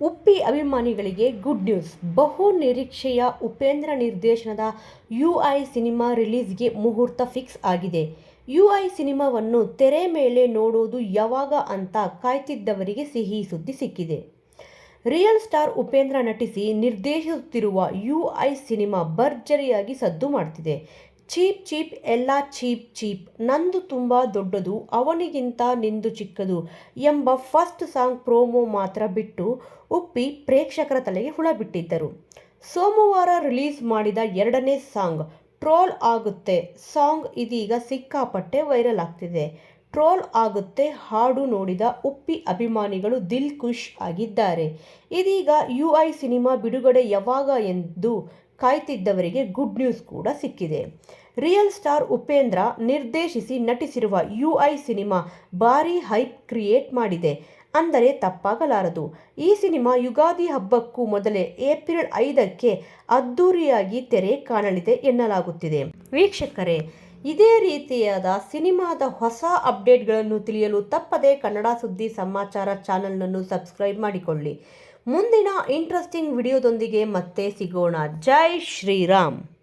ಉಪ್ಪಿ ಅಭಿಮಾನಿಗಳಿಗೆ good news. ಬಹು ನಿರೀಕ್ಷೆಯ ಉಪೇಂದ್ರ ನಿರ್ದೇಶನದ ಯು ಐ ಸಿನಿಮಾ ರಿಲೀಸ್ಗೆ ಮುಹೂರ್ತ ಫಿಕ್ಸ್ ಆಗಿದೆ. ಯು ಐ ಸಿನಿಮಾವನ್ನು ತೆರೆ ಮೇಲೆ ನೋಡೋದು ಯಾವಾಗ ಅಂತ ಕಾಯ್ತಿದ್ದವರಿಗೆ ಸಿಹಿ ಸುದ್ದಿ ಸಿಕ್ಕಿದೆ. ರಿಯಲ್ ಸ್ಟಾರ್ ಉಪೇಂದ್ರ ನಟಿಸಿ ನಿರ್ದೇಶಿಸುತ್ತಿರುವ ಯು ಐ ಸಿನಿಮಾ ಭರ್ಜರಿಯಾಗಿ ಸದ್ದು ಮಾಡ್ತಿದೆ. ಚೀಪ್ ಚೀಪ್, ಎಲ್ಲ ಚೀಪ್ ಚೀಪ್. ನಂದು ತುಂಬ ದೊಡ್ಡದು, ಅವನಿಗಿಂತ ನಿಂದು ಚಿಕ್ಕದು ಎಂಬ ಫಸ್ಟ್ ಸಾಂಗ್ ಪ್ರೋಮೋ ಮಾತ್ರ ಬಿಟ್ಟು ಉಪ್ಪಿ ಪ್ರೇಕ್ಷಕರ ತಲೆಗೆ ಹುಳ ಬಿಟ್ಟಿದ್ದರು. ಸೋಮವಾರ ರಿಲೀಸ್ ಮಾಡಿದ ಎರಡನೇ ಸಾಂಗ್, ಟ್ರೋಲ್ ಆಗುತ್ತೆ. ಸಾಂಗ್ ಇದೀಗ ಸಿಕ್ಕಾಪಟ್ಟೆ ವೈರಲ್ ಆಗ್ತಿದೆ. ಟ್ರೋಲ್ ಆಗುತ್ತೆ, ಹಾಡು ನೋಡಿದ ಉಪ್ಪಿ ಅಭಿಮಾನಿಗಳು ದಿಲ್ ಖುಷ್ ಆಗಿದ್ದಾರೆ. ಇದೀಗ ಯು ಐ ಸಿನಿಮಾ ಬಿಡುಗಡೆ ಯಾವಾಗ ಎಂದು ಕಾಯ್ತಿದ್ದವರಿಗೆ ಗುಡ್ ನ್ಯೂಸ್ ಕೂಡ ಸಿಕ್ಕಿದೆ. ರಿಯಲ್ ಸ್ಟಾರ್ ಉಪೇಂದ್ರ ನಿರ್ದೇಶಿಸಿ ನಟಿಸಿರುವ ಯು ಐ ಸಿನಿಮಾ ಭಾರೀ ಹೈಪ್ ಕ್ರಿಯೇಟ್ ಮಾಡಿದೆ. ಅಂದರೆ ತಪ್ಪಾಗಲಾರದು. ಈ ಸಿನಿಮಾ ಯುಗಾದಿ ಹಬ್ಬಕ್ಕೂ ಮೊದಲೇ ಏಪ್ರಿಲ್ ಐದಕ್ಕೆ ಅದ್ದೂರಿಯಾಗಿ ತೆರೆ ಕಾಣಲಿದೆ ಎನ್ನಲಾಗುತ್ತಿದೆ. ವೀಕ್ಷಕರೇ, ಇದೇ ರೀತಿಯಾದ ಸಿನಿಮಾದ ಹೊಸ ಅಪ್ಡೇಟ್ಗಳನ್ನು ತಿಳಿಯಲು ತಪ್ಪದೇ ಕನ್ನಡ ಸುದ್ದಿ ಸಮಾಚಾರ ಚಾನಲನ್ನು ಸಬ್ಸ್ಕ್ರೈಬ್ ಮಾಡಿಕೊಳ್ಳಿ. ಮುಂದಿನ ಇಂಟ್ರೆಸ್ಟಿಂಗ್ ವಿಡಿಯೋದೊಂದಿಗೆ ಮತ್ತೆ ಸಿಗೋಣ. ಜೈ ಶ್ರೀರಾಮ್.